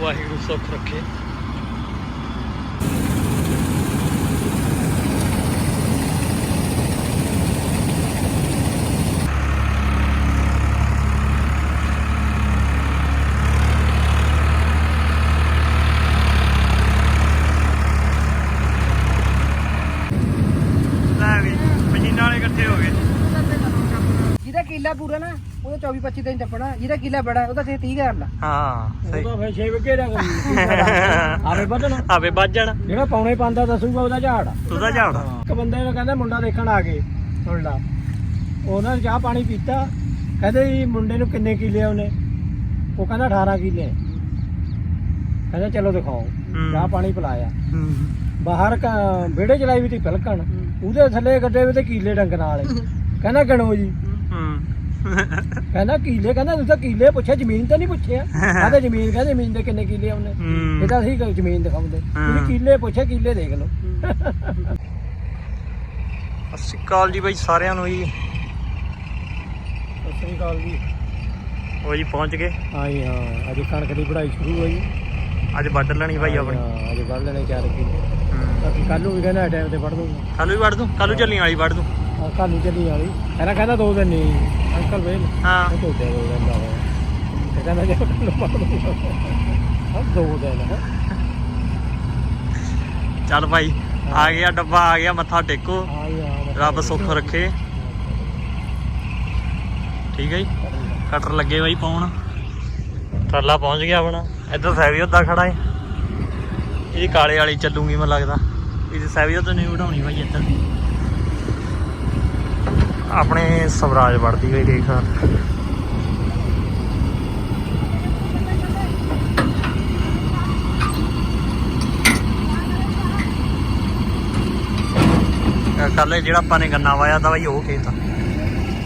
ਵਾਹਿਗੁਰੂ ਸੁੱਖ ਰੱਖੇ ਲੈ ਵੀ ਮਸ਼ੀਨਾਂ ਵਾਲੇ ਇਕੱਠੇ ਹੋ ਗਏ ਜਿਹਦਾ ਕਿੱਲਾ ਪੂਰਾ ਨਾ ਉਹਦਾ 24 25 ਦਿਨ ਚੱਪਣਾ ਜਿਹਦਾ ਕਿੱਲਾ ਬੜਾ ਉਹਦਾ ਤੇ 30 ਕਰਨਾ ਹਾਂ ਸਹੀ। ਉਹਦਾ ਫੇ 6 ਵਿਗੇ ਦਾ ਆਵੇ ਵਧਣਾ ਆਵੇ ਵੱਜ ਜਾਣਾ। ਜਿਹੜਾ ਪੌਣੇ ਪਾਉਂਦਾ ਦੱਸੂਗਾ ਉਹਦਾ ਝਾੜ। ਤਾਂ ਜਾਉਣਾ ਇੱਕ ਬੰਦੇ ਨੂੰ ਕਹਿੰਦਾ ਮੁੰਡਾ ਦੇਖਣ ਆ ਗਏ ਸੁਣ ਲਾ। ਉਹਨਾਂ ਨੇ ਚਾਹ ਪਾਣੀ ਪੀਤਾ। ਕਹਿੰਦੇ ਜੀ ਮੁੰਡੇ ਨੂੰ ਕਿੰਨੇ ਕਿੱਲੇ ਉਹਨੇ? ਉਹ ਕਹਿੰਦਾ 18 ਕਿੱਲੇ। ਕਹਿੰਦਾ ਚਲੋ ਦਿਖਾਓ। ਚਾਹ ਪਾਣੀ ਪਿਲਾਇਆ। ਹੂੰ। ਬਾਹਰ ਕ- ਵਿਹੜੇ ਚਲਾਈ ਵੀ ਤੀ ਪਿਲਕਣ। ਉਹਦੇ ਥੱਲੇ ਗੱਡੇ ਵੀ ਤੇ ਕੀਲੇ ਡੰਗਣ ਵਾਲੇ। ਕਹਿੰਦਾ ਗਣੋ ਜੀ ਕਹਿੰਦਾ ਕੀਲੇ ਕਹਿੰਦਾ ਤੂੰ ਤਾਂ ਕੀਲੇ ਪੁੱਛਿਆ ਜ਼ਮੀਨ ਤਾਂ ਨਹੀਂ ਪੁੱਛਿਆ। ਕਹਿੰਦਾ ਜ਼ਮੀਨ ਕਹਿੰਦਾ ਜ਼ਮੀਨ ਦੇ ਕਿੰਨੇ ਕਿੱਲੇ ਆ ਉਹਨੇ। ਹੂੰ। ਇਹ ਤਾਂ ਅਸੀਂ ਕੋਈ ਜ਼ਮੀਨ ਦਿਖਾਉਂਦੇ। ਤੁਸੀਂ ਕੀਲੇ ਪੁੱਛਿਆ ਕੀਲੇ ਦੇਖ ਲਓ। ਸਤਿ ਸ਼੍ਰੀ ਅਕਾਲ ਜੀ ਬਾਈ ਸਾਰਿਆਂ ਨੂੰ ਜੀ। ਸਤਿ ਸ੍ਰੀ ਅਕਾਲ ਜੀ। ਉਹ ਜੀ ਪਹੁੰਚ ਗਏ? ਹਾਂਜੀ ਹਾਂ। ਅੱਜ ਕਣਕ ਦੀ ਵਢਾਈ ਸ਼ੁਰੂ ਹੋਈ। ਅੱਜ ਵੱਢ ਲੈਣੀ ਬਾਈ ਆਪਣੀ। ਹਾਂ ਅੱਜ ਵੱਢ ਲੈਣੇ 4 ਕਿੱਲੇ। ਬਾਕੀ ਕੱਲ ਨੂੰ ਵੀ ਕਹਿੰਦਾ ਟਾਈਮ ਤੇ ਵੱਢ ਦੂੰਗਾ ਕੱਲ ਵੀ ਵੱਢ ਦੂੰ ਕੱਲ ਨੂੰ ਚੱਲੀਆਂ ਵਾਲੀ ਵੱਢ ਦੂੰ ਆ ਕੱਲ ਨੂੰ ਚੱਲੀ ਵਾਲੀ। ਪਹਿਲਾਂ ਕਹਿੰਦਾ ਦੋ ਦਿਨ ਨਹੀਂ। ਅੰਕਲ ਵੇਲ ਹਾਂ। ਉਹ ਤੋਂ ਦੋ ਦਿਨ ਦਾ ਹੋਇਆ। ਕਹਿੰਦਾ ਜੇ ਕੱਲ ਹਾਂ ਦੋ ਦਿਨ। ਹੈ ਚੱਲ ਭਾਈ ਆ ਗਿਆ ਡੱਬਾ ਆ ਗਿਆ ਮੱਥਾ ਟੇਕੋ। ਰੱਬ ਸੁੱਖ ਰੱਖੇ। ਠੀਕ ਹੈ ਜੀ। ਕਟਰ ਲੱਗੇ ਬਾਈ ਪਾਉਣ। ਟਰਾਲਾ ਪਹੁੰਚ ਗਿਆ ਆਪਣਾ। ਇੱਧਰ ਸੈਵੀਓ ਦਾ ਖੜਾ ਹੈ। ਇਹ ਕਾਲੇ ਵਾਲੀ ਚੱਲੂਗੀ ਮੈਨੂੰ ਲੱਗਦਾ। ਇਹ ਸੈਵੀਓ ਤਾਂ ਨਹੀਂ ਉਡਾਉਣੀ ਬਾਈ ਇੱਧਰ। ਆਪਣੇ ਸਵਰਾਜ ਵੜਦੀ ਗਈ ਦੇਖ। ਕੱਲ ਜਿਹੜਾ ਆਪਾਂ ਨੇ ਗੰਨਾ ਵਾਇਆ ਤਾਂ ਬਾਈ ਉਹ ਖੇਤ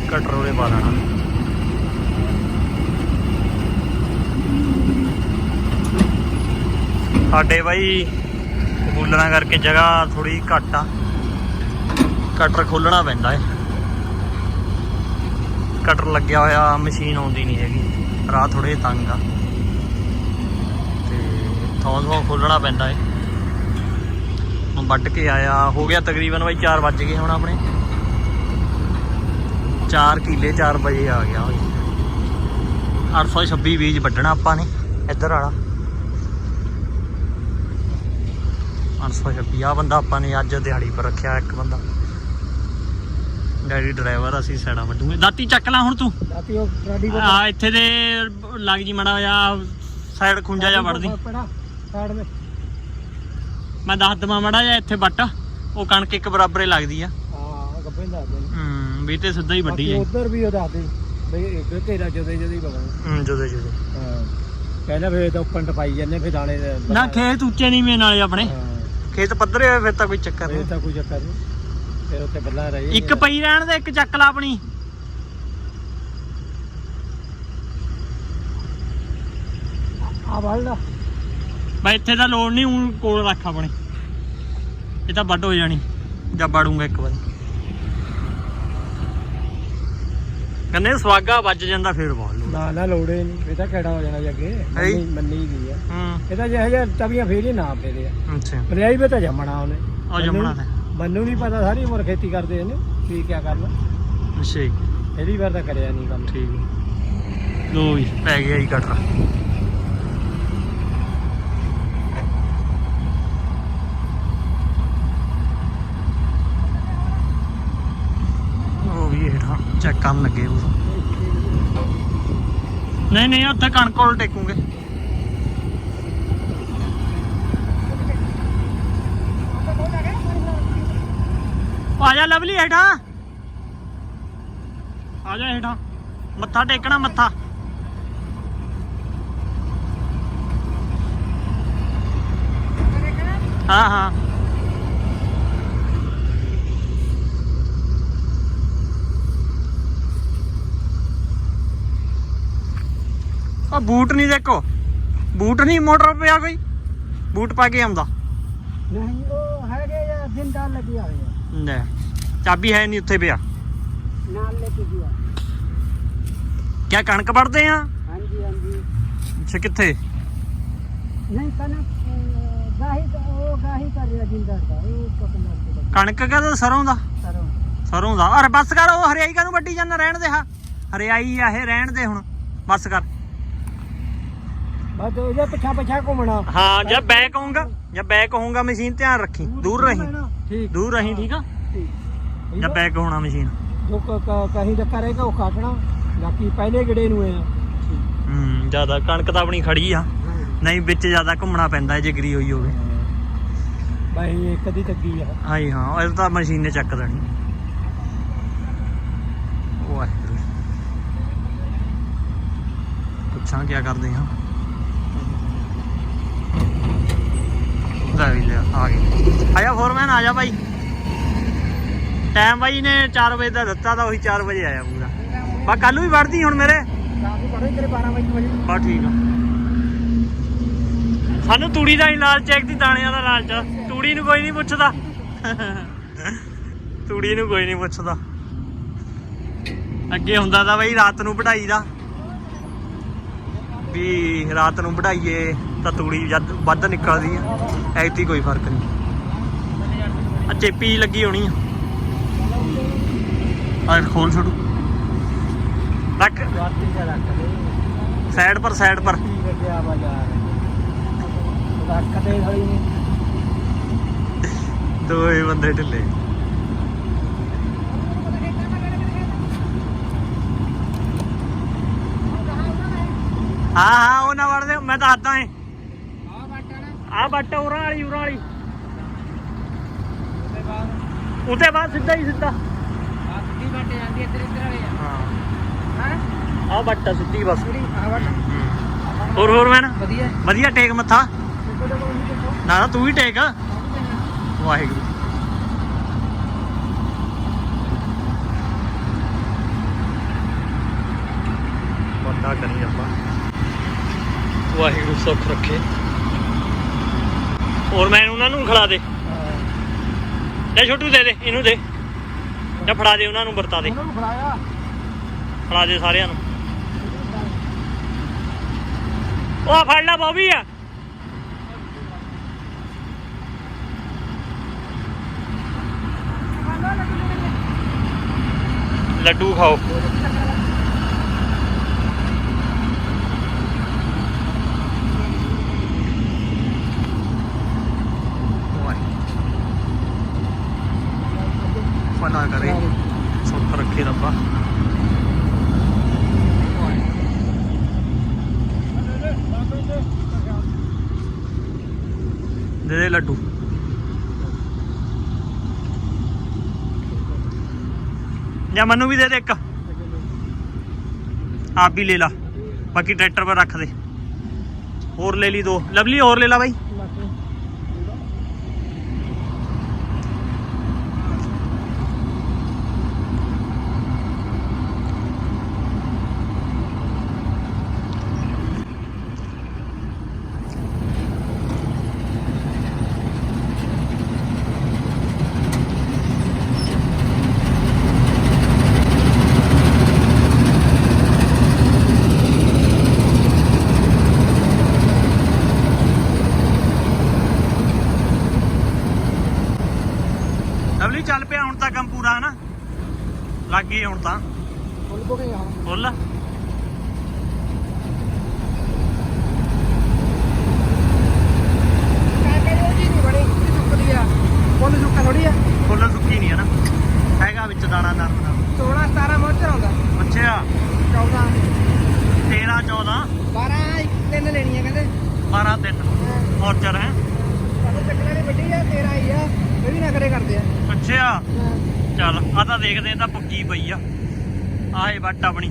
ਕਟਰ ਉਹਦੇ ਪਾ ਲੈਣਾ। ਸਾਡੇ ਬਾਈ ਕੂਲਰਾਂ ਕਰਕੇ ਜਗ੍ਹਾ ਥੋੜੀ ਘੱਟ ਆ। ਕਟਰ ਖੋਲਣਾ ਪੈਂਦਾ ਏ। ਕਟਰ ਲੱਗਿਆ ਹੋਇਆ, ਮਸ਼ੀਨ ਆਉਂਦੀ ਨਹੀਂ ਹੈਗੀ। ਰਾਹ ਥੋੜੇ ਤੰਗ ਆ। ਤੇ ਥੋਂ ਥੋਂ ਖੋਲਣਾ ਪੈਂਦਾ ਏ। ਹੁਣ ਵੱਢ ਕੇ ਆਇਆ, ਹੋ ਗਿਆ ਤਕਰੀਬਨ ਬਾਈ 4 ਵੱਜ ਗਏ ਹੁਣ ਆਪਣੇ। 4 ਕਿਲੇ 4 ਵਜੇ ਆ ਗਿਆ ਬਾਈ। 826 ਬੀਜ ਵੱਢਣਾ ਆਪਾਂ ਨੇ, ਇੱਧਰ ਵਾਲਾ। 826 ਆ ਬੰਦਾ ਆਪਾਂ ਨੇ ਅੱਜ ਦਿਹਾੜੀ ਪਰ ਰੱਖਿਆ ਇੱਕ ਬੰਦਾ। ਡੈਡੀ ਡਰਾਈਵਰ ਅਸੀਂ ਸਾਈਡਾਂ ਵੱਢੂਗੇ। ਦਾਤੀ ਚੱਕ ਲੈ ਹੁਣ ਤੂੰ। ਰਾਤੀ ਉਹ ਟਰਾਡੀ ਆ ਇੱਥੇ ਦੇ ਲੱਗ ਜੀ ਮੜਾ ਜਾ ਸਾਈਡ ਖੁੰਜਾ ਜਾ ਵੜਦੀ ਸਾਈਡ ਵਿੱਚ ਮੈਂ ਦੱਸ ਦਵਾਂ ਮੜਾ ਜਾ ਇੱਥੇ ਵੱਟ। ਉਹ ਕਣਕ ਇੱਕ ਬਰਾਬਰੇ ਲੱਗਦੀ ਆ। ਹਾਂ ਗੱਬੇ ਦਾ ਦੇ ਹੂੰ ਵੀ ਤੇ ਸਿੱਧਾ ਹੀ ਵੱਡੀ ਹੈ ਉਧਰ ਵੀ ਉਹ ਦੱਸ ਦੇ। ਬਈ ਤੇਰਾ ਜਦੇ ਜਦੇ ਹੀ ਬਗਣ ਹੂੰ ਜਦੇ ਜਦੇ। ਹਾਂ ਕਹਿੰਦਾ ਫੇਰ ਤਾਂ ਉੱਪਰ ਟਪਾਈ ਜਾਂਦੇ ਫੇਰ ਦਾਣੇ ਦੇ ਨਾ ਖੇਤ ਉੱਚੇ ਨਹੀਂ ਮੇਰੇ ਨਾਲੇ ਆਪਣੇ। ਖੇਤ ਪੱਧਰੇ ਹੋਏ ਫਿਰ ਤਾਂ ਕੋਈ ਚੱਕਰ ਨਹੀਂ। ਤਾਂ ਕੋਈ ਚੱਕਰ ਨਹੀਂ। ਫੇਰ ਬੱਲਾ ਰਹੀ ਇੱਕ ਪਈ ਰਹਿਣ ਦੇ ਇੱਕ ਚੱਕ ਲਾ ਆਪਣੀ। ਆ ਵੱਲ ਦਾ। ਬਈ ਇੱਥੇ ਤਾਂ ਲੋੜ ਨਹੀਂ ਹੁਣ ਕੋਲ ਰੱਖ ਆਪਣੇ। ਇਹ ਤਾਂ ਵੱਡ ਹੋ ਜਾਣੀ ਜਾਂ ਬਾੜੂਗਾ ਇੱਕ ਵਾਰੀ। ਕਹਿੰਦੇ ਸਵਾਗਾ ਵੱਜ ਜਾਂਦਾ ਫਿਰ ਬਹੁਤ ਲੋੜ ਨਾ ਨਾ ਲੋੜੇ ਨਹੀਂ। ਇਹ ਤਾਂ ਕਿਹੜਾ ਹੋ ਜਾਣਾ ਜੀ ਅੱਗੇ। ਮੰਨੀ ਮੰਨੀ ਗਈ ਆ। ਹੂੰ। ਇਹ ਤਾਂ ਜਿਹੇ ਜਿਹੇ ਤਵੀਆਂ ਫੇਰ ਹੀ ਨਾ ਫੇਰੇ ਆ। ਅੱਛਾ। ਪਰਿਆਈ ਵੀ ਤਾਂ ਜੰਮਣਾ ਉਹਨੇ। ਉਹ ਜੰਮਣਾ ਤਾਂ ਮੈਨੂੰ ਨਹੀਂ ਪਤਾ ਸਾਰੀ ਉਮਰ ਖੇਤੀ ਕਰਦੇ ਇਹਨੇ ਕੀ ਕਿਆ ਕਰਨਾ। ਅੱਛਾ ਜੀ। ਪਹਿਲੀ ਵਾਰ ਤਾਂ ਕਰਿਆ ਨਹੀਂ ਕੰਮ। ਠੀਕ। ਲੋ ਵੀ ਪੈ ਗਿਆ ਜੀ ਕਟਰ ਉਹ ਵੀ ਹੇਠਾਂ ਚੈੱਕ ਕਰਨ ਲੱਗੇ ਉਹ ਨਹੀਂ ਨਹੀਂ ਉੱਥੇ ਕਣਕ ਕੋਲ ਟੇਕੂਗੇ ਉਹ ਆ ਜਾ ਲਵਲੀ ਹੇਠਾਂ। ਆ ਜਾ ਹੇਠਾਂ। ਮੱਥਾ ਟੇਕਣਾ ਮੱਥਾ। ਹਾਂ ਹਾਂ। ਆ ਬੂਟ ਨਹੀਂ ਦੇਖੋ। ਬੂਟ ਨਹੀਂ ਮੋਟਰ ਪਿਆ ਕੋਈ। ਬੂਟ ਪਾ ਕੇ ਆਉਂਦਾ। ਨਹੀਂ ਉਹ ਹੈਗੇ ਯਾਰ ਦਿਨ ਦਾ ਲੱਗੀ ਹੋਏ ਆ। ਲੈ। ਚਾਬੀ ਹੈ ਨਹੀਂ ਉੱਥੇ ਪਿਆ। ਨਾਲ ਲੈ ਕੇ ਗਿਆ। ਕਿਆ ਕਣਕ ਵੜਦੇ ਆ? ਹਾਂਜੀ ਹਾਂਜੀ। ਅੱਛਾ ਕਿੱਥੇ? ਨਹੀਂ ਕਨਕ ਗਾਹੀ ਉਹ ਗਾਹੀ ਕਰ ਰਿਹਾ ਜਿੰਦਰ ਦਾ ਉਹ ਦੇ ਕਣਕ ਕਾ ਸਰੋਂ ਦਾ? ਸਰੋਂ। ਸਰੋਂ ਦਾ। ਅਰੇ ਬੱਸ ਕਰ ਉਹ ਹਰਿਆਈ ਕਾ ਨੂੰ ਵੱਡੀ ਜਾਂਦਾ? ਰਹਿਣ ਦੇ ਹਾਂ। ਹਰਿਆਈ ਆ ਇਹ ਰਹਿਣ ਦੇ ਹੁਣ। ਬੱਸ ਕਰ। ਬਸ ਉਹਦੇ ਪਿੱਛਾ ਪਿੱਛਾ ਘੁੰਮਣਾ। ਹਾਂ ਜਦ ਬੈਕ ਆਉਂਗਾ ਜਦ ਬੈਕ ਹੋਊਗਾ ਮਸ਼ੀਨ ਧਿਆਨ ਰੱਖੀ। ਦੂਰ ਰਹੀਂ। ਠੀਕ। ਦੂਰ ਰਹੀਂ ਠੀਕ ਆ? ਜਦ ਬੈਕ ਹੋਣਾ ਮਸ਼ੀਨ ਜੋ ਕ- ਕ- ਕਹੀਂ ਉਹ ਕਾਟਣਾ ਬਾਕੀ ਪਹਿਲੇ ਗੜੇ ਨੂੰ ਹੈ ਹੂੰ ਜ਼ਿਆਦਾ ਕਣਕ ਤਾਂ ਆਪਣੀ ਖੜੀ ਆ। ਨਹੀਂ ਵਿੱਚ ਜ਼ਿਆਦਾ ਘੁੰਮਣਾ ਪੈਂਦਾ ਹੈ ਜਿਗਰੀ ਹੋਈ ਹੋਵੇ। ਬਾਈ ਇੱਕ ਦੀ ਤੱਗੀ ਆ। ਹਾਂਜੀ ਹਾਂ ਇਹ ਤਾਂ ਮਸ਼ੀਨ ਨੇ ਚੱਕ ਦੇਣੀ। ਵਾਹਿਗੁਰੂ। ਪੁੱਛਾਂ ਕੀ ਕਰਦੇ ਹਾਂ। ਲੈ ਵੀ ਲਿਆ ਆ ਗਏ। ਆਇਆ ਫੋਰਮੈਨ ਆ ਜਾ ਭਾਈ। ਟਾਈਮ ਬਾਈ ਨੇ 4 ਵਜੇ ਦਾ ਦਿੱਤਾ ਤਾਂ ਉਹੀ 4 ਵਜੇ ਆਇਆ ਪੂਰਾ। ਬਾ ਕੱਲ ਨੂੰ ਵੀ ਵੜਦੀ ਹੁਣ ਮੇਰੇ? ਰਾਤ ਨੂੰ ਪੜ੍ਹੇ ਤੇਰੇ 12 ਵਜੇ ਬਾ ਠੀਕ ਆ। ਸਾਨੂੰ ਤੂੜੀ ਦਾ ਹੀ ਲਾਲਚ ਹੈ ਦੀ ਦਾਣਿਆਂ ਦਾ ਲਾਲਚ ਤੂੜੀ ਨੂੰ ਕੋਈ ਨਹੀਂ ਪੁੱਛਦਾ। ਤੂੜੀ ਨੂੰ ਕੋਈ ਨਹੀਂ ਪੁੱਛਦਾ। ਅੱਗੇ ਹੁੰਦਾ ਤਾਂ ਬਾਈ ਰਾਤ ਨੂੰ ਵਢਾਈ ਦਾ ਵੀ ਰਾਤ ਨੂੰ ਵਢਾਈਏ ਤਾਂ ਤੂੜੀ ਜਦ ਵੱਧ ਨਿਕਲਦੀ ਆ। ਐਤੀ ਕੋਈ ਫ਼ਰਕ ਨਹੀਂ। ਆ ਚੇਪੀ ਲੱਗੀ ਹੋਣੀ ਆ। ਆ ਖੋਲ ਛੋੜੂ ਰੱਖ। ਸਾਈਡ ਪਰ ਸਾਈਡ ਪਰ। ਥੜੀ ਦੋਏ ਬੰਦੇ ਢਿੱਲੇ। ਹਾਂ ਹਾਂ ਉਹ ਨਾ ਵੜਦੇ ਮੈਂ ਤਾਂ ਹੱਦਾਂ ਏ। ਆ ਬਾਟਾ ਨਾ ਆ ਬੱਟ ਉਰਾਂ ਵਾਲੀ ਉਰਾਂ ਵਾਲੀ। ਉਹਦੇ ਬਾਅਦ। ਉਤੇ ਬਾਅਦ ਸਿੱਧਾ ਹੀ ਸਿੱਧਾ। ਆ ਬਾਟੇ ਜਾਂਦੀ ਇੱਧਰ ਇੱਧਰ ਵਾਲੇ ਆ। ਹਾਂ। ਹਾਂ? ਆ ਬੱਟ ਆ ਸਿੱਧੀ ਬਸ। ਪੂਰੀ ਆ ਬਾਟਾ ਹੋਰ ਹੋਰ ਮੈਂ ਵਧੀਆ। ਵਧੀਆ ਟੇਕ ਮੱਥਾ? ਦੇਖੋ ਦੇਖੋ ਉਹਨੂੰ ਦੇਖੋ। ਨਾ ਨਾ ਤੂੰ ਵੀ ਟੇਕ। ਵਾਹਿਗੁਰੂ। ਬੰਦਾ ਕਰੀ ਆਪਾਂ। ਵਾਹਿਗੁਰੂ ਸੁੱਖ ਰੱਖੇ। ਹੋਰ ਮੈਂ ਉਹਨਾਂ ਨੂੰ ਖਿਲਾ ਦੇ। ਲੈ ਛੋਟੂ ਦੇ ਦੇ ਇਹਨੂੰ ਦੇ। ਜਾਂ ਫੜਾ ਦੇ ਉਹਨਾਂ ਨੂੰ ਵਰਤਾ ਦੇ। ਉਹਨਾਂ ਨੂੰ ਫੜਾਇਆ। ਫੜਾ ਦੇ ਸਾਰਿਆਂ ਨੂੰ। ਉਹ ਫੜ ਲੈ ਬੋਬੀ ਆ। ਲੱਡੂ ਖਾਓ। ਫਨਾ ਕਰੇ। ਸੁੱਖ ਰੱਖੇ ਰੱਬਾ। ਦੇ ਦੇ ਲੱਡੂ। ਜਾਂ ਮੈਨੂੰ ਵੀ ਦੇ ਦੇ ਇੱਕ। ਆਪ ਵੀ ਲੈ ਲਾ। ਬਾਕੀ ਟਰੈਕਟਰ 'ਪਰ ਰੱਖ ਦੇ। ਹੋਰ ਲੈ ਲਈ ਦੋ। ਲਵਲੀ ਹੋਰ ਲੈ ਲਾ ਬਾਈ ਲਵਲੀ ਚੱਲ ਪਿਆ ਪੂਰਾ ਹਨਾ? ਲੱਗ ਗਈ ਹੁਣ ਤਾਂ। ਫੁੱਲ ਬੋ ਗਏ ਆ ਫੁੱਲ? ਕਾਕੇ ਉਹ ਜੀ ਨਹੀਂ ਬੜੀ ਇਹ ਸੁੱਕਦੀ ਆ। ਫੁੱਲ ਸੁੱਕਾ ਥੋੜੀ ਆ। ਫੁੱਲ ਸੁੱਕੀ ਨਹੀਂ ਹੈ ਨਾ ਹੈਗਾ ਵਿੱਚ ਦਾਣਾ ਨਰਮ ਨਰਮ 16 17 ਮੋਚਰ ਆਉਂਦਾ ਅੱਛਾ। 14 13 14 12 ਇੱਕ ਤਿੰਨ ਲੈਣੀਆਂ ਕਹਿੰਦੇ। 12 3 ਮੋਰਚਰ ਹੈ? ਸਾਡੇ ਚੱਕਰਾਂ ਦੀ ਵੱਡੀ ਆ 13 ਹੀ ਆ। ਇਹ ਵੀ ਨਖਰੇ ਕਰਦੇ ਆ। ਅੱਛਾ। ਚੱਲ ਆ ਤਾਂ ਦੇਖਦੇ ਆ ਤਾਂ ਪੱਕੀ ਪਈ ਆ। ਆਏ ਵੱਟ ਆਪਣੀ।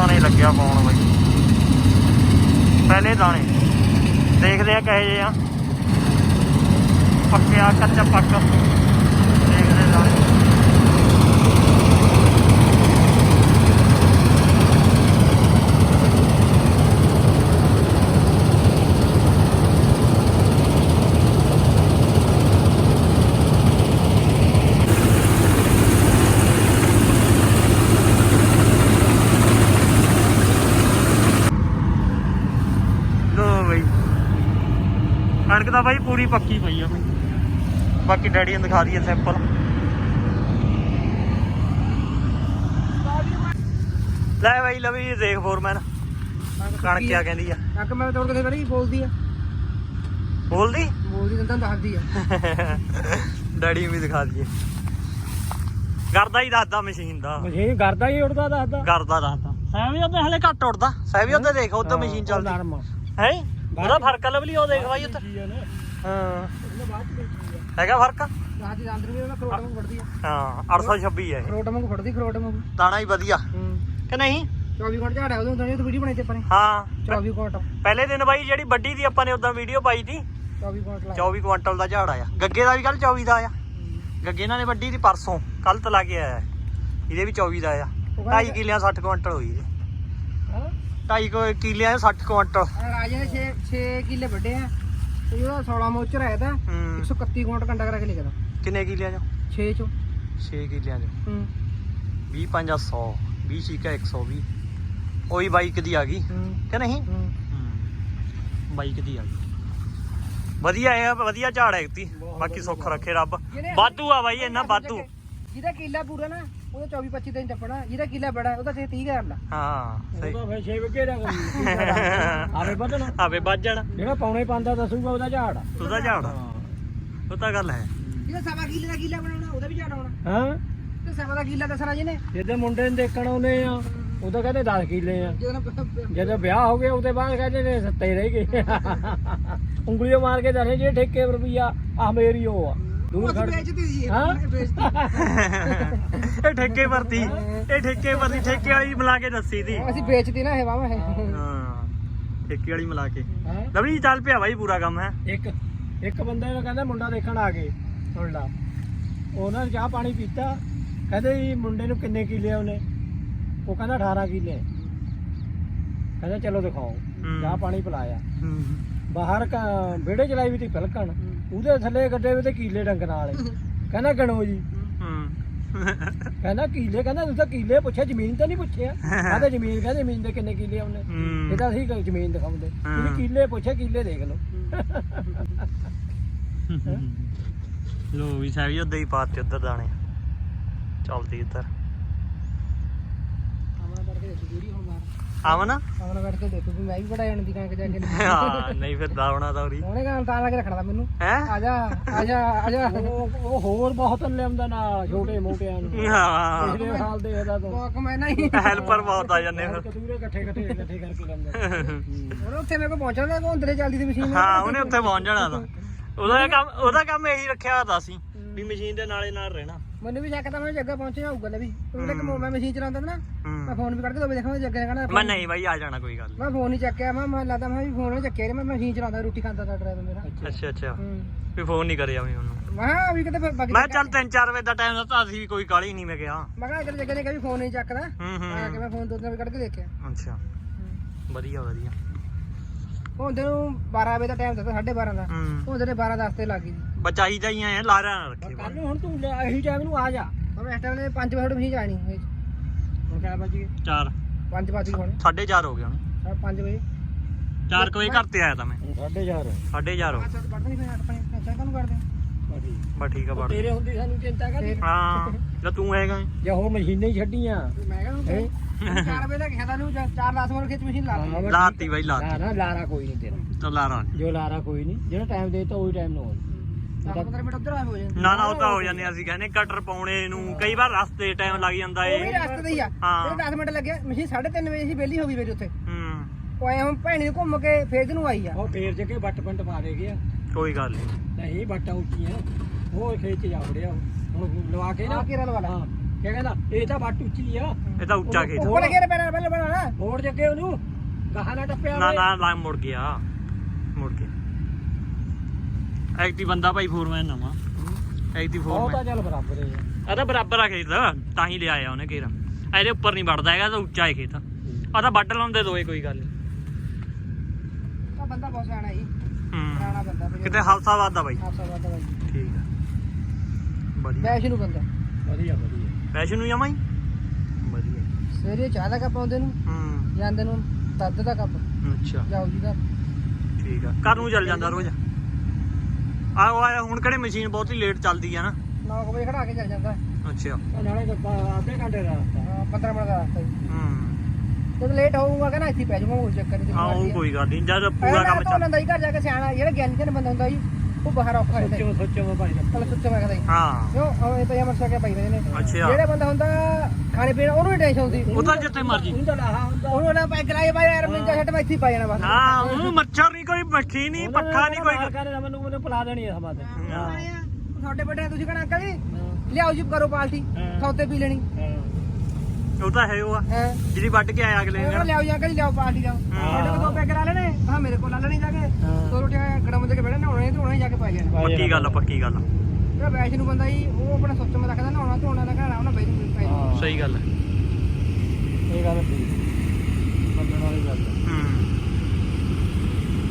ਦਾਣੇ ਲੱਗਿਆ ਪਾਉਣ ਬਾਈ। ਪਹਿਲੇ ਦਾਣੇ। ਦੇਖਦੇ ਆ ਕਹੇ ਜੇ ਆ। ਪੱਕਿਆ ਕੱਚਾ ਪੱਕ ਦੇਖਦੇ ਦਾਣੇ ਲੋ ਬਈ ਕਣਕ ਤਾਂ ਬਾਈ ਪੂਰੀ ਪੱਕੀ ਪਈ ਆ ਬਈ ਬਾਕੀ ਡੈਡੀ ਨੂੰ ਦਿਖਾ ਦਈਏ ਸੈਂਪਲ ਲੈ ਬਾਈ ਲਵੀ ਦੇਖ ਫੋਰਮੈਨ ਕਣਕ ਕਿਆ ਕਹਿੰਦੀ ਆ। ਕੱਕ ਮੈਂ ਤੋੜ ਕੇ ਬੜੀ ਬੋਲਦੀ ਆ। ਬੋਲਦੀ? ਬੋਲਦੀ ਤਾਂ ਦੱਸਦੀ ਆ। ਡੈਡੀ ਨੂੰ ਵੀ ਦਿਖਾ ਦਈਏ। ਕਰਦਾ ਹੀ ਦੱਸਦਾ ਮਸ਼ੀਨ ਦਾ। ਮਸ਼ੀਨ ਕਰਦਾ ਹੀ ਉੜਦਾ ਦੱਸਦਾ। ਕਰਦਾ ਦੱਸਦਾ। ਸਹਿਵੀ ਉਹਦੇ ਹਲੇ ਘੱਟ ਉੜਦਾ ਸਹਿਵੀ ਉਹਦੇ ਦੇਖ ਉਧਰ ਮਸ਼ੀਨ ਚੱਲਦੀ। ਹੈ? ਉਹਦਾ ਫ਼ਰਕ ਆ ਲਵਲੀ ਉਹ ਦੇਖ ਬਾਈ ਉੱਧਰ ਹਾਂ। ਉਹਨੇ ਬਾਅਦ ਚ ਵੇਚੀ ਆ ਹੈਗਾ ਫ਼ਰਕ? ਰਾਤ ਦੀ ਅੰਦਰ ਵੀ ਉਹਨਾਂ ਖਰੋਟ ਵਾਂਗੂ ਫੜਦੀ ਆ। ਹਾਂ 826 ਹੈ ਇਹ। ਖਰੋਟ ਵਾਂਗੂ ਫੜਦੀ ਖਰੋਟ ਵਾਂਗੂ। ਦਾਣਾ ਹੀ ਵਧੀਆ। ਹੂੰ। ਕਿ ਨਹੀਂ? 24 ਘੰਟੇ ਝਾੜਿਆ ਉਹਦੇ ਹੁੰਦੇ ਤੇ ਵੀਡੀਓ ਬਣਾਈ ਤੇ ਆਪਾਂ ਨੇ। ਹਾਂ। 24 ਘੰਟੇ। ਪਹਿਲੇ ਦਿਨ ਬਾਈ ਜਿਹੜੀ ਵੱਡੀ ਦੀ ਆਪਾਂ ਨੇ ਉਦਾਂ ਵੀਡੀਓ ਪਾਈ ਸੀ। 24 ਘੰਟੇ ਲਾਇਆ 24 ਕੁਆਂਟਲ ਦਾ ਝਾੜ ਆਇਆ। ਗੱਗੇ ਦਾ ਵੀ ਕੱਲ 24 ਦਾ ਆਇਆ। ਗੱਗੇ ਨੇ ਵੱਡੀ ਦੀ ਪਰਸੋਂ ਕੱਲ ਤਲਾ ਕੇ ਆਇਆ। ਇਹਦੇ ਵੀ 24 ਦਾ ਆਇਆ। ਉਹ ਕਹਿੰਦਾ 2.5 ਕਿੱਲਿਆਂ 60 ਕੁਆਂਟਲ ਹੋਈ ਇਹਦੇ। ਹਾਂ। 2.5 ਕਿੱਲਿਆਂ 60 ਕੁਆਂਟਲ। ਆਹ ਰਾਜੇ ਨੇ 6 6 ਕਿੱਲੇ ਵੱਡੇ ਆ। ਤੇ ਉਹਦਾ 16 ਮੋਚਰ ਆਇਆ ਤਾਂ। ਹੂੰ। 131 ਕੁਇੰਟ ਕੰਡਾ ਕਰਾ ਕੇ ਲਿਖਦਾ ਕਿੰਨੇ ਕਿੱਲਿਆਂ ਚੋਂ? 6 ਚੋਂ। 6 ਕਿੱਲਿਆਂ ਚੋਂ। ਹੂੰ। 20 5 100 20 ਛੀਕਾ 120 ਉਹੀ ਬਾਈਕ ਦੀ ਆ ਗਈ? ਹੂੰ। ਕਿ ਨਹੀਂ? ਹੂੰ। ਬਾਈਕ ਦੀ ਆ ਗਈ? ਵਧੀਆ ਹੈ ਵਧੀਆ ਝਾੜ ਹੈ ਤੀ। ਬਾਕੀ ਸੁੱਖ ਰੱਖੇ ਰੱਬ। ਵਾਧੂ ਆ ਬਾਈ ਇੰਨਾ ਵਾਧੂ। ਜਿਹਦਾ ਕਿੱਲਾ ਪੂਰਾ ਨਾ ਉਹਦਾ 24 25 ਦਿਨ ਟੱਪਣਾ ਜਿਹਦਾ ਕਿੱਲਾ ਬੜਾ ਉਹਦਾ ਤੇ 30 ਕਰ ਲਾ। ਹਾਂ ਸਹੀ। ਉਹਦਾ ਫਿਰ 6 ਵਿਗੇ ਦਾ ਆਵੇ ਵਧਣਾ। ਆਵੇ ਵੱਜ ਜਾਣਾ। ਜਿਹੜਾ ਪੌਣੇ ਪਾਉਂਦਾ ਦੱਸੂਗਾ ਉਹਦਾ ਝਾੜ ਉਹਦਾ ਝਾੜ ਆ। ਉਹ ਤਾਂ ਗੱਲ ਹੈ। ਜਿਹਦਾ ਸਵਾ ਕਿੱਲੇ ਦਾ ਕਿੱਲਾ ਬਣਾਉਣਾ ਉਹਦਾ ਵੀ ਝਾੜ ਆਉਣਾ। ਹਾਂ? ਤੇ ਸਵਾ ਦਾ ਕਿੱਲਾ ਦੱਸਣਾ ਜਿਹਨੇ। ਜਿੱਦੇ ਮੁੰਡੇ ਨੂੰ ਦੇਖਣ ਆਉਂਦੇ ਆ ਉਦੋਂ ਕਹਿੰਦੇ 10 ਕਿੱਲੇ ਆ। ਜਦੋਂ ਜਦੋਂ ਵਿਆਹ ਹੋ ਗਿਆ ਉਹਦੇ ਬਾਅਦ ਕਹਿੰਦੇ ਨੇ ਸੱਤੇ ਰਹਿ ਗਏ। ਉਂਗਲੀਆਂ ਮਾਰ ਕੇ ਦੱਸੇ ਜੇ ਠੇਕੇ ਰੁਪਈਆ ਆ ਮੇਰੀ ਉਹ ਆ। ਦੂਰ ਖੜ ਵੇਚਦੀ ਸੀ ਹਾਂ? ਇਹ ਵੇਚਦੀ ਇਹ ਠੇਕੇ ਵਰਤੀ ਇਹ ਠੇਕੇ ਵਰਤੀ ਠੇਕੇ ਵਾਲੀ ਮਿਲਾ ਕੇ ਦੱਸੀ ਤੀ ਅਸੀਂ ਵੇਚਦੀ ਨਾ ਇਹ ਵਾਵਾ ਇਹ। ਹਾਂ। ਠੇਕੇ ਵਾਲੀ ਮਿਲਾ ਕੇ। ਹਾਂ। ਲਵਲੀ ਚੱਲ ਪਿਆ ਬਾਈ ਪੂਰਾ ਕੰਮ ਹੈ। ਇੱਕ ਇੱਕ ਬੰਦੇ ਨੂੰ ਕਹਿੰਦਾ ਮੁੰਡਾ ਦੇਖਣ ਆ ਗਏ ਸੁਣ ਲਾ। ਉਹਨਾਂ ਨੇ ਚਾਹ ਪਾਣੀ ਪੀਤਾ। ਕਹਿੰਦੇ ਜੀ ਮੁੰਡੇ ਨੂੰ ਕਿੰਨੇ ਕਿੱਲੇ ਉਹਨੇ? ਉਹ ਕਹਿੰਦਾ 18 ਕਿੱਲੇ। ਕਹਿੰਦਾ ਚਲੋ ਦਿਖਾਓ। ਚਾਹ ਪਾਣੀ ਪਿਲਾਇਆ। ਹੂੰ। ਬਾਹਰ ਕ- ਵਿਹੜੇ ਚਲਾਈ ਵੀ ਤੀ ਪਿਲਕਣ। ਉਹਦੇ ਥੱਲੇ ਗੱਡੇ ਵੀ ਤੇ ਕੀਲੇ ਡੰਗਣ ਵਾਲੇ। ਕਹਿੰਦਾ ਗਣੋ ਜੀ। ਹੂੰ ਕਹਿੰਦਾ ਕੀਲੇ ਕਹਿੰਦਾ ਤੁਸੀਂ ਤਾਂ ਕੀਲੇ ਪੁੱਛਿਆ ਜ਼ਮੀਨ ਤਾਂ ਨਹੀਂ ਪੁੱਛਿਆ। ਕਹਿੰਦਾ ਜ਼ਮੀਨ ਕਹਿੰਦੇ ਜ਼ਮੀਨ ਦੇ ਕਿੰਨੇ ਕਿੱਲੇ ਹੂੰ। ਇਹ ਤਾਂ ਅਸੀਂ ਕ- ਜ਼ਮੀਨ ਦਿਖਾਉਂਦੇ। ਤੁਸੀਂ ਹਾਂ। ਕੀਲੇ ਪੁੱਛਿਆ ਕੀਲੇ ਦੇਖ ਲਓ। ਲੋ ਵੀ ਸਾਰੀ ਉਦਾਂ ਹੀ ਪਾਤੇ ਉਧਰ ਦਾਣੇ। ਚੱਲਦੀ ਉੱਧਰ ਆਮਣਾ ਵੜ ਕੇ ਦੇਖੀ ਵੀਡੀਓ ਹੁਣ ਆਵਨ ਆਮਣਾ ਵੜ ਕੇ ਦੇਖੋ ਵੀ ਮੈਂ ਵੀ ਬੜਾ ਜਾਣ ਦੀ ਕਣਕ ਜਾ ਕੇ ਹਾਂ ਨਹੀਂ ਫਿਰ ਦਾਵਣਾ ਤਾਂ ਉਰੀ। ਉਹਨੇ ਕਹਾਂ ਤਾਂ ਲਾ ਕੇ ਰੱਖਣਾ ਮੈਨੂੰ। ਹੈ? ਆ ਜਾ ਆ ਜਾ ਆ ਜਾ। ਉਹ ਹੋਰ ਬਹੁਤ ਲਿਆਉਂਦਾ ਨਾ ਛੋਟੇ ਮੋਟਿਆਂ ਨੂੰ। ਹਾਂ। ਪਿਛਲੇ ਸਾਲ ਦੇ ਇਹਦਾ ਤੋਂ। ਵਾਕ ਮੈਂ ਨਹੀਂ ਹੈਲਪਰ ਬਹੁਤ ਆ ਜਾਂਦੇ ਫਿਰ। ਕਦੂਰੇ ਇਕੱਠੇ ਇਕੱਠੇ ਇਕੱਠੇ ਕਰਕੇ ਲਾਉਂਦਾ ਉਹਨੇ ਉੱਥੇ ਮੇਰੇ ਕੋਲ ਪਹੁੰਚਣਾ ਤਾਂ ਅੰਦਰੇ ਚੱਲਦੀ ਸੀ ਮਸ਼ੀਨ। ਹਾਂ ਉਹਨੇ ਉੱਥੇ ਪਹੁੰਚ ਜਾਣਾ ਤਾਂ। ਉਹਦਾ ਕੰਮ ਉਹਦਾ ਕੰਮ ਇਹੀ ਰੱਖਿਆ ਹੋਇਆ ਸੀ ਵੀ ਮਸ਼ੀਨ ਦੇ ਨਾਲੇ ਨਾਲ ਰਹਿਣਾ। ਮੈਨੂੰ ਵੀ ਸ਼ੱਕ ਤਾਂ ਮੈਂ ਜੱਗਾ ਪਹੁੰਚਿਆ ਹੋਊਗਾ ਲੈ ਵੀ। ਉਹਨੇ ਕਿ ਮੈਂ ਮਸ਼ੀਨ ਚਲਾਉਂਦਾ ਨਾ ਮੈਂ ਫੋਨ ਵੀ ਕੱਢ ਕੇ ਦੋਵੇ ਦੇਖਾਂ ਜੱਗੇ ਨੇ ਕਹਿਣਾ ਮੈਂ ਨਹੀਂ ਬਾਈ ਆ ਜਾਣਾ ਕੋਈ ਗੱਲ ਨੀ। ਮੈਂ ਫੋਨ ਨਹੀਂ ਚੱਕਿਆ ਮੈਂ ਮੈਂ ਲੱਗਦਾ ਮੈਂ ਵੀ ਫੋਨ ਨਹੀਂ ਚੱਕਿਆ ਮੈਂ ਮਸ਼ੀਨ ਚਲਾਉਂਦਾ ਰੋਟੀ ਖਾਂਦਾ ਦਾ ਡਰਾਈਵਰ ਮੇਰਾ। ਅੱਛਾ ਅੱਛਾ ਵੀ ਫੋਨ ਨਹੀਂ ਕਰਿਆ ਵੀ ਉਹਨੂੰ। ਮੈਂ ਵੀ ਕਿਤੇ ਮੈਂ ਚੱਲ 3-4 ਵਜੇ ਦਾ ਟਾਈਮ ਦਿੱਤਾ ਸੀ ਕੋਈ ਕਾਲੀ ਨਹੀਂ ਮੈਂ ਕਿਹਾ। ਮੈਂ ਕਿਹਾ ਇੱਧਰ ਜੱਗੇ ਨੇ ਕਿਹਾ ਵੀ ਫੋਨ ਨਹੀਂ ਚੱਕਦਾ। ਆ ਕੇ ਮੈਂ ਫੋਨ ਦੋ ਦਿਨ ਵੀ ਕੱਢ ਕੇ ਦੇਖਿਆ। ਅੱਛਾ। ਵਧੀਆ ਵਧੀਆ। ਹੁਣ ਤੈਨੂੰ 12 ਵਜੇ ਦਾ ਟਾਈਮ ਦਿੱਤਾ 12:30 ਦਾ। ਹੂੰ। ਹੁਣ ਤੇਰੇ 12 10 ਤੇ ਲੱਗ ਗਈ। ਬਚਾਈ ਜਾਈਆਂ ਐ ਲਾਰਾ ਨਾ ਰੱਖੇ ਕੱਲ ਨੂੰ ਹੁਣ ਤੂੰ ਲੈ ਇਹੀ ਟਾਈਮ ਨੂੰ ਆ ਜਾ। ਹੁਣ ਇਸ ਟਾਈਮ ਨੇ 5 ਵਜੇ ਮਸ਼ੀਨ ਜਾਣੀ ਹੁਣ ਕਿਆ ਗਏ? 4 5 ਵਜੇ ਹੁਣ। 4:30 ਹੋ ਗਿਆ ਹੁਣ। 5 ਵਜੇ। 4 ਵਜੇ ਘਰ ਤੇ ਆਇਆ ਤਾਂ ਮੈਂ। ਸਾਢੇ ਚਾਰ। 4:30 ਹੋ ਅੱਛਾ ਪੜਦਾ ਨਹੀਂ ਫਿਰ ਆਪਣੇ ਅੱਛਾ ਕਾਹਨੂੰ ਕਰਦੇ ਬਸ ਠੀਕ। ਆ ਬੜ ਤੇਰੇ ਹੁੰਦੀ ਸਾਨੂੰ ਚਿੰਤਾ ਕਰ ਹਾਂ ਜੇ ਤੂੰ ਹੈਗਾ। ਜਾਂ ਹੋਰ ਮਸ਼ੀਨਾਂ ਹੀ ਛੱਡੀਆਂ। ਮੈਂ ਕਹਿੰਦਾ 4 ਵਜੇ ਦਾ ਕਿਹਾ ਤੁਹਾਨੂੰ 4 10 ਮਿੰਟ ਖੇਤ ਮਸ਼ੀਨ ਲਾ ਲਾਤੀ ਬਾਈ ਨਾ ਲਾਤੀ। ਨਾ ਲਾਰਾ ਕੋਈ ਨਹੀਂ ਤੇਰਾ। ਤਾਂ ਲਾਰਾ। ਨੀ। ਜੋ ਲਾਰਾ ਕੋਈ ਨਹੀਂ। ਜਿਹੜਾ ਟਾਈਮ ਦੇਤਾ ਉਹੀ ਟਾਈਮ ਨੂੰ 10 15 ਮਿੰਟ ਉਧਰ ਆ ਹੋ ਜਾਂਦੇ ਨਾ ਨਾ ਉਹ ਤਾਂ ਹੋ ਜਾਂਦੇ ਆ, ਅਸੀਂ ਕਹਿੰਦੇ ਕਟਰ ਪਾਉਣੇ ਨੂੰ। ਕਈ ਵਾਰ ਰਸਤੇ ਟਾਈਮ ਲੱਗ ਜਾਂਦਾ ਉਹ ਵੀ ਏ ਰਸਤੇ ਤੇ ਹੀ ਆ। ਹਾਂ। ਜਿਹੜੇ 10 ਮਿੰਟ ਲੱਗੇ ਮਸ਼ੀਨ 3:30 ਵਜੇ ਸੀ ਵਿਹਲੀ ਹੋ ਗਈ ਮੇਰੀ ਉੱਥੇ। ਹੂੰ। ਉਹ ਐ ਹੁਣ ਭੈਣੀ ਨੂੰ ਘੁੰਮ ਕੇ ਫੇਰ ਨੂੰ ਆਈ ਆ। ਉਹ ਫੇਰ ਜਗੇ ਵੱਟ ਪਿੰਡ ਪਾ ਦੇ ਗਿਆ। ਕੋਈ ਗੱਲ ਨਹੀਂ ਨਹੀਂ ਵੱਟਾਂ ਉੱਚੀਆਂ। ਉਹ ਖੇਤ ਚ ਜਾ ਵੜਿਆ। ਉਹ। ਹੁਣ ਲਵਾ ਕੇ ਨਾ। ਆ ਕੇਰਲ ਵਾਲਾ ਹਾਂ। ਕੀ ਕਹਿੰਦਾ? ਇਹ ਤਾਂ ਵੱਟ ਉੱਚੀ ਆ। ਇਹ ਤਾਂ ਉੱਚਾ ਖੇਤ ਉੱਪਰ ਗੇਰ ਪੈਣਾ ਪਹਿਲਾਂ ਬਣਾਣਾ ਮੋੜ ਜੱਗੇ ਉਹਨੂੰ। ਗਾਹਾਂ ਨਾ ਟੱਪਿਆ ਨਾ ਹੋਵੇ। ਨਾ ਨਾ ਮੁੜ ਗਿਆ। ਮੁੜ ਗਿਆ। ਐਕਟੀ ਬੰਦਾ ਭਾਈ ਫੋਰਮੈਨ ਨਵਾਂ ਐਕਟੀ ਉਹ ਤਾਂ ਫੋਰਮੈਨ ਚੱਲ ਬਰਾਬਰ ਹੈ ਆ ਤਾਂ ਬਰਾਬਰ ਆ ਖੇਤ। ਤਾਂ ਹੀ ਲਿਆ ਆ ਉਹਨੇ ਘੇਰਾ ਇਹਦੇ ਉੱਪਰ ਨਹੀਂ ਵੜਦਾ ਹੈਗਾ ਤਾਂ ਉੱਚਾ ਹੈ ਖੇਤ। ਆ ਤਾਂ ਵੱਢ ਲਾਉਂਦੇ ਦੋਏ ਕੋਈ ਗੱਲ ਨੀ। ਆ ਬੰਦਾ ਬਹੁਤ ਸਿਆਣਾ ਜੀ। ਹੂੰ। ਪੁਰਾਣਾ ਬੰਦਾ ਬਈ ਕਿਤੇ ਹਫਸਾਬਾਦ ਦਾ ਬਾਈ। ਆਪਸਾ ਵਾਦਾ ਬਾਈ। ਠੀਕ ਆ। ਵਧੀਆ। ਵੈਸ਼ ਨੂੰ ਬੰਦਾ। ਵਧੀਆ ਵਧੀਆ। ਪੈਸ਼ਨ ਨੂੰ ਜਾਵਾਂ ਵਧੀਆ। ਸਵੇਰੇ ਚਾਹ ਦਾ ਕੱਪ ਆਉਂਦੇ ਨੂੰ ਹੂੰ। ਜਾਂਦੇ ਨੂੰ ਦੁੱਧ ਦਾ ਕੱਪ। ਅੱਛਾ। ਜਾਓ ਜੀ ਦਾ ਠੀਕ ਆ। ਘਰ ਨੂੰ ਚੱਲ ਜਾਂਦਾ ਰੋਜ਼। ਆ ਉਹ ਆਇਆ ਹੁਣ ਕਿਹੜੇ ਮਸ਼ੀਨ ਬਹੁਤੀ ਲੇਟ ਚੱਲਦੀ ਆ ਨਾ? 9 ਵਜੇ ਖੜਾ ਕੇ ਚੱਲ ਜਾਂਦਾ। ਅੱਛਾ। ਨਾਲੇ ਤਾਂ ਬ- ਅੱਧੇ ਘੰਟੇ ਦਾ ਰਸਤਾ। ਹਾਂ, 15 ਮਿੰਟ ਦਾ ਰਸਤਾ ਜੀ। ਹੂੰ। ਜਦ ਲੇਟ ਹੋਊਗਾ ਕਹਿੰਦਾ ਇੱਥੇ ਹੀ ਪੈ ਜਾਊਗਾ ਕੋਈ ਚੱਕਰ ਨਹੀਂ ਹਾਂ ਉਹ ਕੋਈ ਗੱਲ ਨਹੀਂ ਜਦ ਪੂਰਾ ਕੰਮ ਚੱਲ ਲੈਂਦਾ ਜੀ ਘਰ ਜਾ ਕੇ ਸਿਆਣਾ ਜਿਹੜਾ ਗਿਆਨੀ ਜਨ ਬੰਦਾ ਹੁੰਦਾ ਜੀ ਉਹ ਬਾਹਰ ਔਖਾ ਰਹਿੰਦਾ ਜੀ। ਸੋਚੋ ਸੋਚੋ ਮੈਂ ਭਾਈ ਦਾ। ਕੱਲ ਸੁੱਚਾ ਮੈਂ ਕਹਿੰਦਾ ਜੀ ਹਾਂ ਕਿਉਂ? ਉਹ ਇਹ ਤਾਂ ਜਮਰ ਸਕਿਆ ਪਈ ਰਹੇ ਨੇ। ਅੱਛਾ। ਜਿਹੜਾ ਬੰਦਾ ਹੁੰਦਾ ਖਾਣੇ ਪੀਣ ਉਹਨੂੰ ਵੀ ਟੈਨਸ਼ਨ ਹੁੰਦੀ। ਉਹ ਤਾਂ ਜਿੱਥੇ ਮਰਜ਼ੀ। ਤਾਂ ਲਾਹਾ ਹੁੰਦਾ। ਉਹਨੂੰ ਨਾ ਪੈਗ ਲਾਏ ਬਾਈ ਯਾਰ ਮੈਂ ਜੱਟ ਮੈਂ ਇੱਥੇ ਹੀ ਪਾ ਜਾਣਾ ਬਸ ਹਾਂ ਉਹਨੂੰ ਮੱਛਰ ਨਹੀਂ ਕੋਈ ਮੱਖੀ ਨਹੀਂ ਪੱਖਾ ਨਹੀਂ ਕੋਈ ਕਹਿੰਦਾ ਮੈਨੂੰ ਮੈਨੂੰ ਪਿਲਾ ਦੇਣੀ ਹੈ ਸਮਾਂ ਤੇ। ਹਾਂ। ਤੁਹਾਡੇ ਵੱਡੇ ਤੁਸੀਂ ਕਹਣਾ ਅੰਕਲ ਜੀ ਲਿਆਓ ਜੀ ਕਰੋ ਪਾਲਟੀ ਹਾਂ। ਸੌਤੇ ਪੀ ਲੈਣੀ। ਉਹ ਤਾਂ ਹੈ ਉਹ ਆ। ਹੈ। ਜਿਹੜੀ ਵੱਢ ਕੇ ਆਇਆ ਅਗਲੇ ਦਿਨ। ਲਿਆਓ ਜੀ ਅੰਕਲ ਜੀ ਲਿਆਓ ਪਾਲਟੀ ਲਿਆਓ ਤੁਹਾਡੇ ਕੋਲ ਦੋ ਪੈਗ ਲਾ ਲੈਣੇ। ਹਾਂ ਮੇਰੇ ਕੋਲ ਲਾ ਲੈਣੀ ਜਾ ਕੇ। ਦੋ ਰੋਟੀਆਂ ਗੜਮ ਦੇ ਕੇ ਬੈਠੇ ਨਹਾਉਣਾ ਨਹੀਂ ਧੋਣਾ ਜਾ ਕੇ ਪਾ ਜਾਣਾ ਪੱਕੀ ਗੱਲ ਆ ਪੱਕੀ ਗੱਲ ਆ। ਜਿਹੜਾ ਵੈਸ਼ ਨੂੰ ਬੰਦਾ ਜੀ ਉਹ ਆਪਣਾ ਸੁੱਚ ਮੈਂ ਰੱਖਦਾ ਨਹਾਉਣਾ ਧੋਣਾ ਦਾ ਘਰ ਆਉਣਾ ਬਈ ਪੈ ਜਾਣਾ। ਹਾਂ। ਸਹੀ ਗੱਲ ਹੈ ਇਹ ਗੱਲ ਠੀਕ ਮੰਨਣ ਵਾਲੀ ਗੱਲ ਹੈ। ਹੂੰ।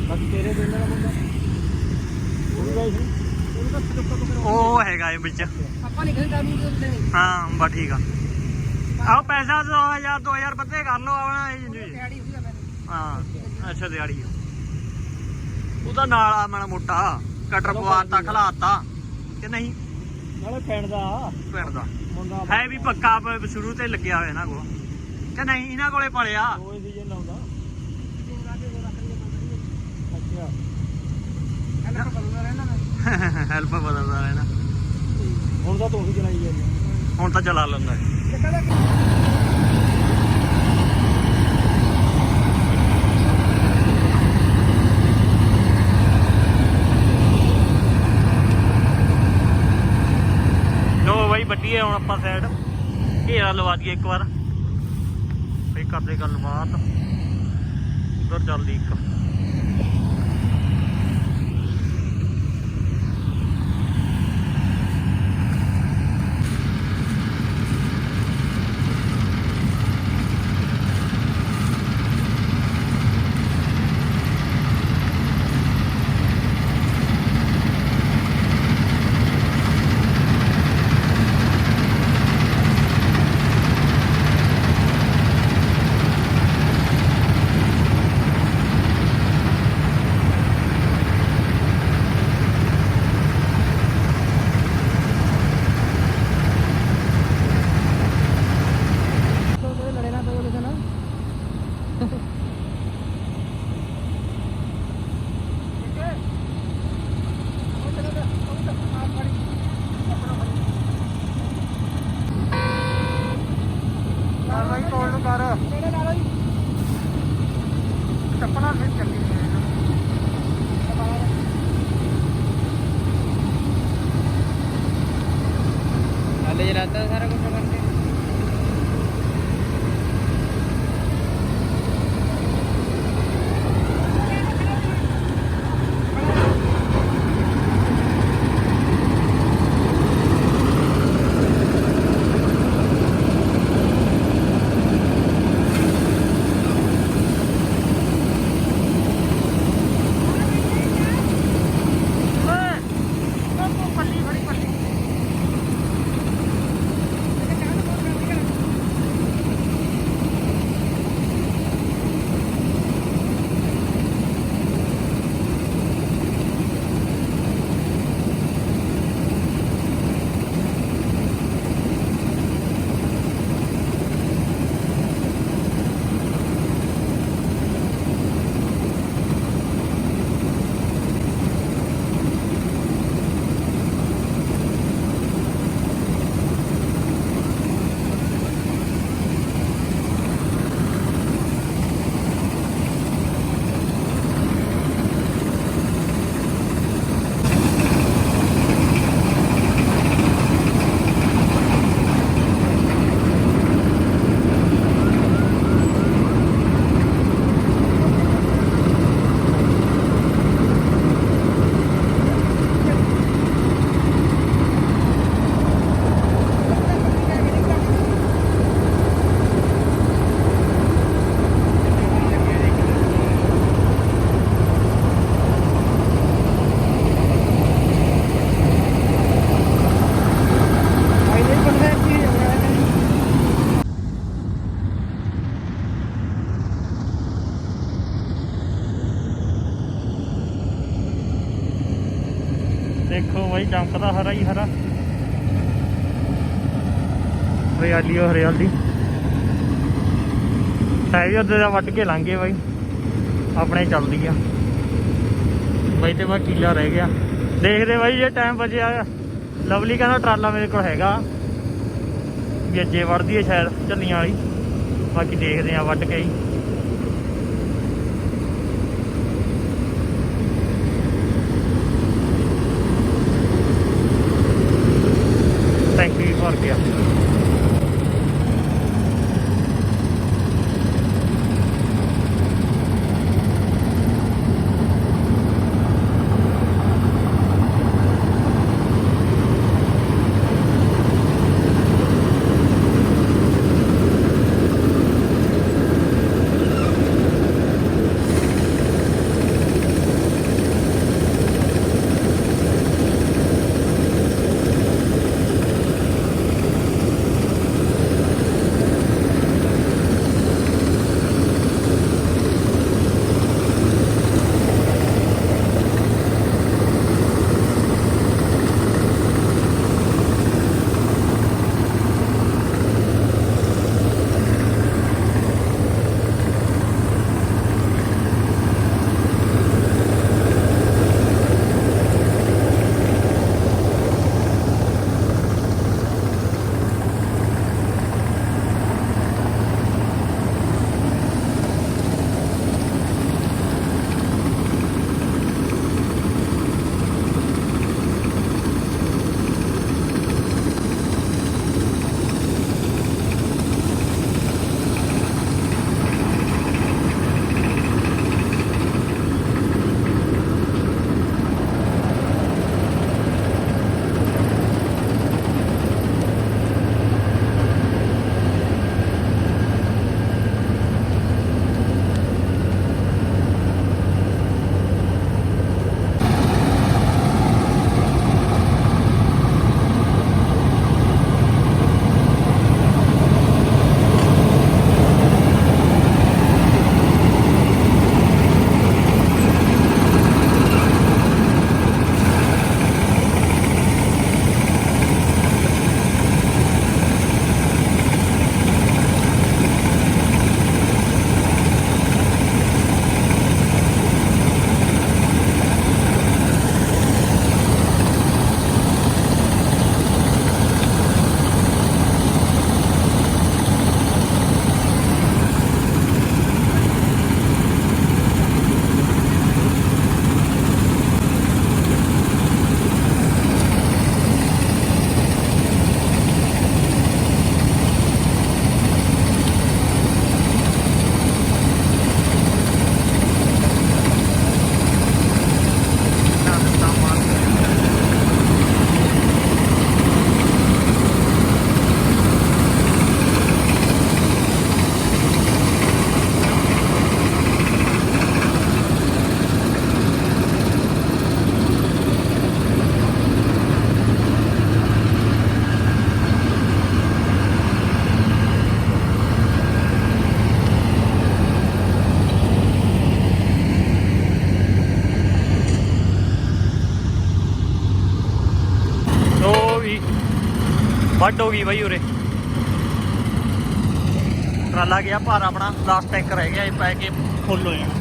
ਬਾਕੀ ਤੇਰੇ ਦਿਨ ਦਾ ਮੁੰਡਾ ਉਹ ਹੈਗਾ ਇਹ ਵਿੱਚ। ਆਪਾਂ ਨਹੀਂ ਕਹਿੰਦੇ ਟਾਈਮ ਨਹੀਂ। ਦੇਣੀ ਹਾਂ ਬਸ ਠੀਕ ਆ। ਆਹ ਪੈਸਾ 2000 2000 ਬੱਤੇ ਕਰ ਲਓ ਆਪਣਾ ਇਹ ਜੀ। ਦਿਹਾੜੀ ਹੁੰਦੀ ਆ ਮੈਨੂੰ ਹਾਂ ਅੱਛਾ ਦਿਹਾੜੀ ਆ। ਉਹਦਾ ਨਾਲ ਆ ਮਾੜਾ ਮੋਟਾ ਕਟਰ ਪਵਾਤਾ ਖਲਾਤਾ ਕਿ ਨਹੀਂ? ਨਾਲੇ ਪਿੰਡ ਦਾ। ਪਿੰਡ ਦਾ। ਮੁੰਡਾ ਹੈ ਵੀ ਪੱਕਾ ਸ਼ੁਰੂ ਤੇ ਲੱਗਿਆ ਹੋਇਆ ਇਹਨਾਂ ਕੋਲ। ਕਿ ਨਹੀਂ ਇਹਨਾਂ ਕੋਲੇ ਪਲਿਆ ਉਹ ਹੀ ਸੀਜ਼ਨ ਲਾਉਂਦਾ ਅੱਛਾ। ਹੈਲਪ ਬਦਲਦਾ ਰਹਿਣਾ। ਹੁਣ ਤਾਂ ਤੂੰ ਹੀ ਚਲਾਈ ਜਾਂਦੀ ਹੁਣ ਤਾਂ ਚਲਾ ਲੈਂਦਾ। ਹੈ। ਲੋ ਬਾਈ ਵੱਡੀਏ ਹੁਣ ਆਪਾਂ ਸਾਈਡ ਘੇਰਾ ਲਵਾ ਦਈਏ ਇੱਕ ਵਾਰ। ਫੇਰ ਕਰਦੇ ਗੱਲਬਾਤ। ਉਧਰ ਚੱਲਦੀ ਇੱਕ। ਚਮਕਦਾ ਹਰਾ ਹੀ ਹਰਾ। ਹਰਿਆਲੀ ਓ ਹਰਿਆਲੀ। ਹੈ ਵੀ ਉਹਦੇ ਦਾ ਵੱਟ ਕੇ ਲੰਘੇ ਬਾਈ। ਆਪਣੇ ਚੱਲਦੀ ਆ। ਬਾਈ ਤੇ ਬਾ ਕੀਲਾ ਰਹਿ ਗਿਆ। ਦੇਖਦੇ ਬਾਈ ਜੇ ਟਾਈਮ ਬਚਿਆ। ਲਵਲੀ ਕਹਿੰਦਾ ਟਰਾਲਾ ਮੇਰੇ ਕੋਲ ਹੈਗਾ। ਵੀ ਅੱਜੇ ਵੜਦੀ ਹੈ ਸ਼ਾਇਦ ਝੱਲੀਆਂ ਵਾਲੀ। ਬਾਕੀ ਦੇਖਦੇ ਆ ਵੱਢ ਕੇ ਹੀ। ਵੱਡ ਹੋ ਗਈ ਬਾਈ ਉਰੇ। ਟਰਾਲਾ ਗਿਆ ਭਾਰ ਆਪਣਾ ਲਾਸਟ ਟੈਂਕ ਰਹਿ ਗਿਆ ਇਹ ਪੈ ਕੇ ਫੁੱਲ ਹੋ ਜਾਣਾ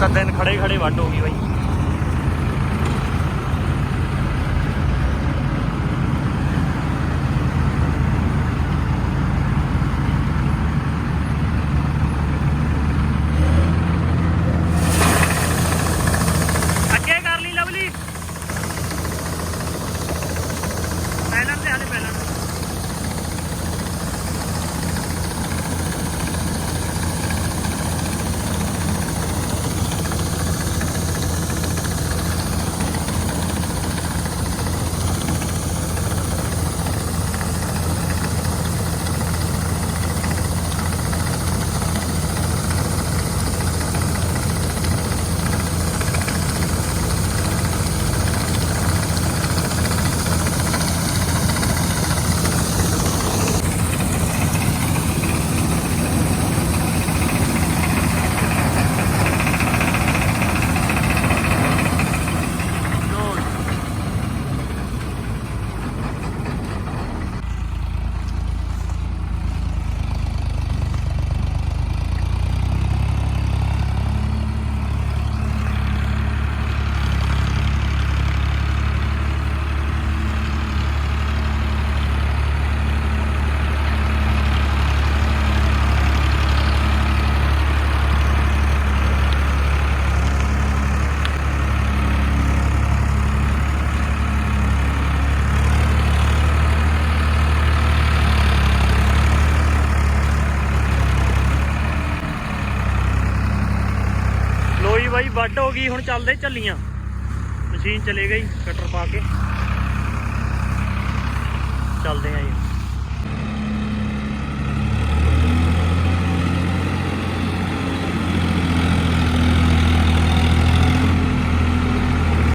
ਤਾਂ ਦਿਨ ਖੜੇ ਖੜੇ ਵੱਡ ਹੋ ਗਈ ਬਾਈ। ਹੁਣ ਚੱਲਦੇ ਚੱਲੀਆਂ ਮਸ਼ੀਨ ਚਲੇ ਗਈ ਕਟਰ ਪਾ ਕੇ। ਚੱਲਦੇ ਆਂ ਜੀ।